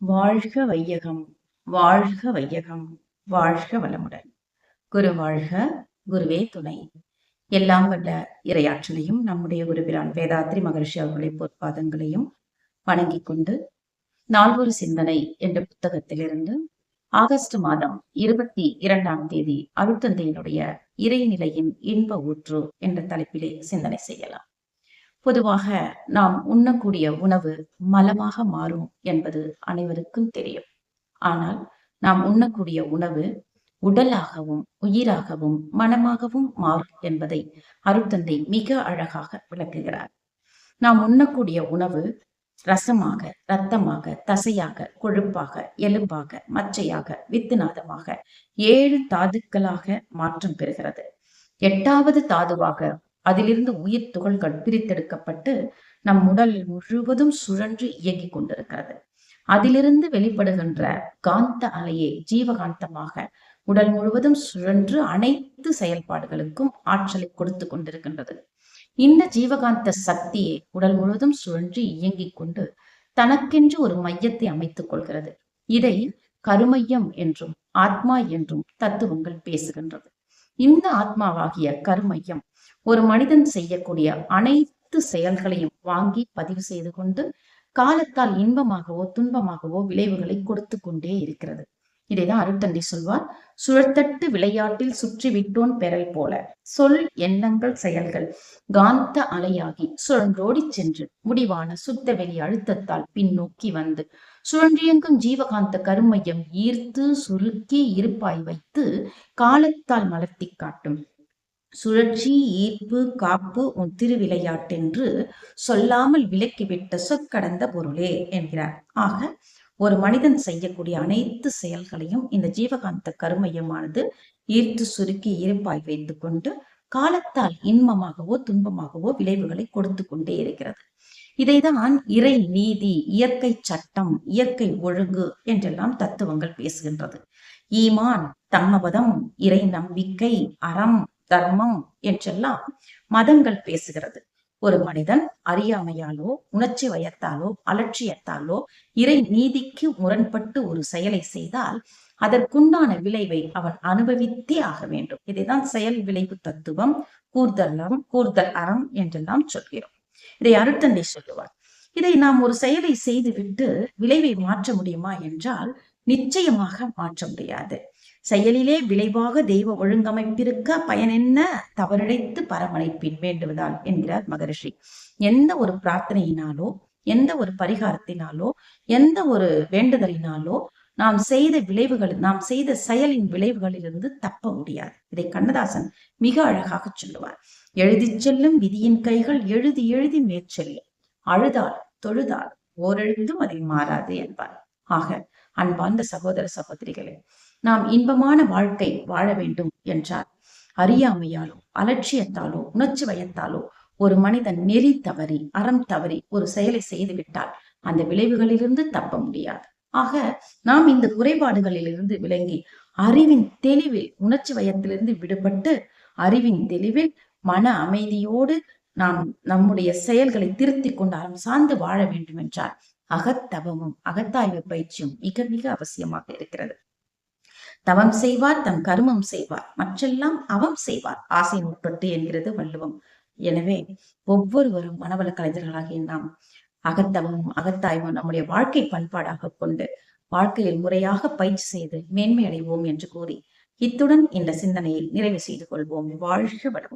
வாழ்க வையகம் வாழ்க வையகம் வாழ்க வளமுடன். குரு வாழ்க குருவே துணை. எல்லாம் வல்ல இரையாற்றலையும் நம்முடைய குருபிரான் வேதாத்ரி மகர்ஷி அவர்களுடைய பொற்பாதங்களையும் வணங்கிக் கொண்டு நால்வொரு சிந்தனை என்ற புத்தகத்திலிருந்து ஆகஸ்ட் மாதம் இருபத்தி இரண்டாம் தேதி அருத்தந்தையினுடைய இறைநிலையின் இன்ப ஊற்று என்ற தலைப்பிலே சிந்தனை செய்யலாம். பொதுவாக நாம் உண்ணக்கூடிய உணவு மலமாக மாறும் என்பது அனைவருக்கும் தெரியும். ஆனால் நாம் உண்ணக்கூடிய உணவு உடலாகவும் உயிராகவும் மனமாகவும் மாறும் என்பதை அருத்தந்தை மிக அழகாக விளக்குகிறார். நாம் உண்ணக்கூடிய உணவு ரசமாக ரத்தமாக தசையாக கொழுப்பாக எலும்பாக மச்சையாக வித்துநாதமாக ஏழு தாதுக்களாக மாற்றம் பெறுகிறது. எட்டாவது தாதுவாக அதிலிருந்து உயிர் துகள்கள் பிரித்தெடுக்கப்பட்டு நம் உடல் முழுவதும் சுழன்று இயங்கிக் கொண்டிருக்கிறது. அதிலிருந்து வெளிப்படுகின்ற காந்த அலையை ஜீவகாந்தமாக உடல் முழுவதும் சுழன்று அனைத்து செயல்பாடுகளுக்கும் ஆற்றலை கொடுத்து கொண்டிருக்கின்றது. இந்த ஜீவகாந்த சக்தியை உடல் முழுவதும் சுழன்று இயங்கிக் கொண்டு தனக்கென்று ஒரு மையத்தை அமைத்துக் கொள்கிறது. இதை கருமையம் என்றும் ஆத்மா என்றும் தத்துவங்கள் பேசுகின்றது. இந்த ஆத்மாவாகிய கருமையம் ஒரு மனிதன் செய்யக்கூடிய அனைத்து செயல்களையும் வாங்கி பதிவு செய்து கொண்டு காலத்தால் இன்பமாகவோ துன்பமாகவோ விளைவுகளை கொடுத்து கொண்டே இருக்கிறது. இதைதான் அருத்தண்டி சொல்வார். சுழத்தட்டு விளையாட்டில் சுற்றி விட்டோன் பெறல் போல. சொல் எண்ணங்கள் செயல்கள். காந்த அலையாகி சுழன்றோடி சென்று முடிவான சுத்த வெளி அழுத்தத்தால் பின்னோக்கி வந்து சுழன்றியங்கும் ஜீவகாந்த கருமையம் ஈர்த்து சுருக்கி இருப்பாய் வைத்து காலத்தால் மலர்த்தி காட்டும். சுழற்சி ஈர்ப்பு காப்பு உன் திருவிளையாட்டென்று சொல்லாமல் விலக்கிவிட்ட சொற்கடந்த பொருளே என்கிறார். ஆக ஒரு மனிதன் செய்யக்கூடிய அனைத்து செயல்களையும் இந்த ஜீவகாந்த கருமையமானது ஈர்த்து சுருக்கி இருப்பாய் வைத்து கொண்டு காலத்தால் இன்பமாகவோ துன்பமாகவோ விளைவுகளை கொடுத்து கொண்டே இருக்கிறது. இதைதான் இறை நீதி இயற்கை சட்டம் இயற்கை ஒழுங்கு என்றெல்லாம் தத்துவங்கள் பேசுகின்றது. ஈமான் தம்மபதம் இறை நம்பிக்கை அறம் தர்மம் என்றெல்லாம் மதங்கள் பேசுகிறது. ஒரு மனிதன் அறியாமையாலோ உணர்ச்சி வயத்தாலோ அலட்சியத்தாலோ இறை நீதிக்கு முரண்பட்டு ஒரு செயலை செய்தால் அதற்குண்டான விளைவை அவன் அனுபவித்தே ஆக வேண்டும். இதைதான் செயல் விளைவு தத்துவம் கூர்தலம் கூர்தல் அறம் என்றெல்லாம் சொல்கிறோம். இதை அருட்தந்தை சொல்லுவார். இதை நாம் ஒரு செயலை செய்துவிட்டு விளைவை மாற்ற முடியுமா என்றால் நிச்சயமாக மாற்ற முடியாது. செயலிலே விளைவாக தெய்வ ஒழுங்கமைப்பிருக்க பயனென்ன தவறிழைத்து பரமனை பின் வேண்டுவதால் என்கிறார் மகரிஷி. எந்த ஒரு பிரார்த்தனையினாலோ எந்த ஒரு பரிகாரத்தினாலோ எந்த ஒரு வேண்டுதலினாலோ நாம் செய்த விளைவுகள் நாம் செய்த செயலின் விளைவுகளிலிருந்து தப்ப முடியாது. இதை கண்ணதாசன் மிக அழகாக சொல்லுவார். எழுதி செல்லும் விதியின் கைகள் எழுதி எழுதி மேற்செல்லும் அழுதால் தொழுதால் ஓரெழுதும் அதில் மாறாது என்பார். ஆக அன்பார்ந்த சகோதர சகோதரிகளே நாம் இன்பமான வாழ்க்கை வாழ வேண்டும் என்றார். அறியாமையாலோ அலட்சியத்தாலோ உணர்ச்சி வயத்தாலோ ஒரு மனிதன் நெறி தவறி அறம் தவறி ஒரு செயலை செய்துவிட்டால் அந்த விளைவுகளிலிருந்து தப்ப முடியாது. ஆக நாம் இந்த குறைபாடுகளிலிருந்து விளங்கி அறிவின் தெளிவில் உணர்ச்சி வயத்திலிருந்து விடுபட்டு அறிவின் தெளிவில் மன அமைதியோடு நாம் நம்முடைய செயல்களை திருத்திக் கொண்டு அறம் சார்ந்து வாழ வேண்டும் என்றால் அகத்தவமும் அகத்தாய்வு பயிற்சியும் மிக மிக அவசியமாக இருக்கிறது. தவம் செய்வார் தம் கருமம் செய்வார். மற்றெல்லாம் அவம் செய்வார். ஆசை முற்பட்டு என்கிறது வள்ளுவம். எனவே ஒவ்வொருவரும் மனவள கலைஞர்களாகிய நாம் அகத்தவமும் அகத்தாய்வும் நம்முடைய வாழ்க்கை பண்பாடாக கொண்டு வாழ்க்கையில் முறையாக பயிற்சி செய்து மேன்மை அடைவோம் என்று கூறி இத்துடன் இந்த சிந்தனையை நிறைவு செய்து கொள்வோம். வாழ்க வளமுடன்.